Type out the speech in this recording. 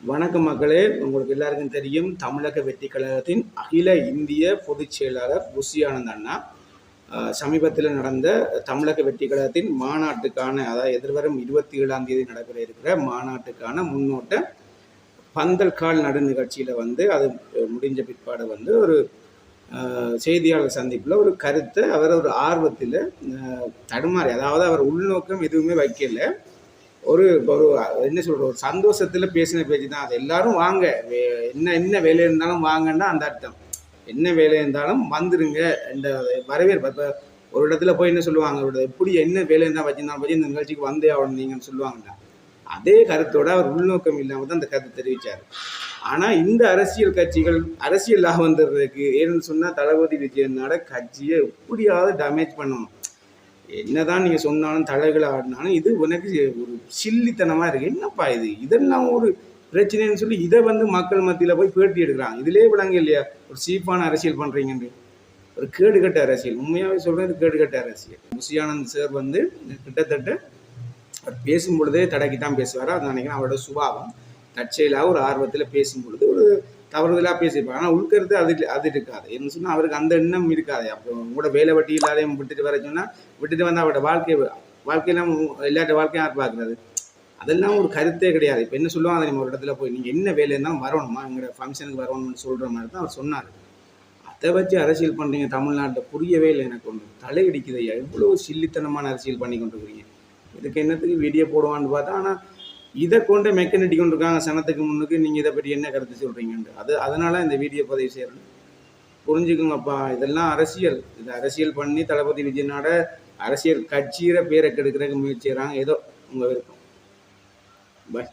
வணக்கம் மக்களே. உங்களுக்கு எல்லாருக்கும் தெரியும் தமிழக வெற்றி கழகத்தின் அகில இந்திய பொதுச் செயலாளர் புஷி அண்ணா. சமீபத்தில் நடந்த தமிழக வெற்றி கழகத்தின் மாநாட்டுக்கான அதாவது எதிர்வரும் இருபத்தி ஏழாம் தேதி நடைபெற இருக்கிற மாநாட்டுக்கான முன்னோட்ட பந்தல் கால் நடு நிகழ்ச்சியில் வந்து அது முடிஞ்ச பிற்பாடு வந்து ஒரு செய்தியாளர் சந்திப்பில் ஒரு கருத்தை அவர் ஒரு ஆர்வத்தில் தடுமாறி அதாவது அவர் உள்நோக்கம் எதுவுமே வைக்கல. ஒரு ஒரு என்ன சொல்கிற ஒரு சந்தோஷத்தில் பேசின பேச்சு தான். அது எல்லாரும் வாங்க. வே- என்ன என்ன வேலை இருந்தாலும் வாங்கன்னா அந்த அர்த்தம். என்ன வேலை இருந்தாலும் வந்துருங்க இந்த வரவேற்பு. இப்போ ஒரு இடத்துல போய் என்ன சொல்லுவாங்க எப்படி என்ன வேலை இருந்தால் வச்சுருந்தாலும் வச்சு இந்த நிகழ்ச்சிக்கு வந்தே ஆகணும் நீங்கன்னு சொல்லுவாங்கல்ல அதே கருத்தோட அவர் உள்நோக்கம் இல்லாமல் தான் அந்த கருத்தை தெரிவித்தார் ஆனால் இந்த அரசியல் கட்சிகள் அரசியல் லாபம் வந்துடுறதுக்கு ஏன்னு சொன்னால் தளபதி விஜயனோட கட்சியை எப்படியாவது டேமேஜ் பண்ணணும். என்னதான் நீங்கள் சொன்னாலும் தலைகளை ஆடினாலும் இது உனக்கு ஒரு சில்லித்தனமாக இருக்குது என்னப்பா இது? இதெல்லாம் ஒரு பிரச்சனைன்னு சொல்லி இதை வந்து மக்கள் மத்தியில் போய் பேட்டி எடுக்கிறாங்க. இதிலே விளங்க இல்லையா? ஒரு சீப்பான அரசியல் பண்ணுறீங்கன்னு ஒரு கேடுகட்ட அரசியல். உண்மையாகவே சொல்கிறேன் இது கேடுகட்ட அரசியல். முசியானந்த் சார் வந்து கிட்டத்தட்ட அவர் பேசும் பொழுதே தான் பேசுவார். அது நினைக்கிறேன் அவரோட சுபாவம். தற்செயலாக ஒரு ஆர்வத்தில் பேசும் பொழுது ஒரு தவறுதலாக பேசியிருப்பாங்க. ஆனால் உள்கருத்து அது அது இருக்காது. என்ன சொன்னால் அவருக்கு அந்த எண்ணம் இருக்காது. அப்போ கூட வேலை வட்டி இல்லாதையும் விட்டுட்டு வர சொன்னால் விட்டுட்டு வந்து அவரோட வாழ்க்கை வாழ்க்கையெல்லாம் எல்லாட்ட வாழ்க்கையும் யார் பார்க்குறது அதெல்லாம் ஒரு கருத்தே கிடையாது. இப்போ என்ன சொல்லுவாங்க நம்ம ஒரு இடத்துல போய் நீங்கள் என்ன வேலை இருந்தாலும் வரணுமா? எங்களோட ஃபங்க்ஷனுக்கு வரணும்னு சொல்கிற மாதிரி தான் அவர் சொன்னார். அதை வச்சு அரசியல் பண்ணுறீங்க தமிழ்நாட்டில் புரியவே இல்லை எனக்கு ஒன்று. தலையடிக்குது ஐயா. எவ்வளோ சில்லித்தனமான அரசியல் பண்ணி கொண்டு இதுக்கு என்னத்துக்கு வீடியோ போடுவான்னு பார்த்தா ஆனால் இதை கொண்டு மெக்கனிட்டி கொண்டிருக்காங்க சனத்துக்கு முன்னுக்கு நீங்கள் இதை பற்றி என்ன கருத்து சொல்கிறீங்கன்ட்டு அது அதனால் இந்த வீடியோ பதிவு செய்கிறேன் புரிஞ்சுக்குங்கப்பா. இதெல்லாம் அரசியல். இது அரசியல் பண்ணி தளபதி விஜயனோட அரசியல் கட்சியில பேரை கெடுக்கிறதுக்கு முயற்சி செய்கிறாங்க ஏதோ உங்கள் விருப்பம். பாய்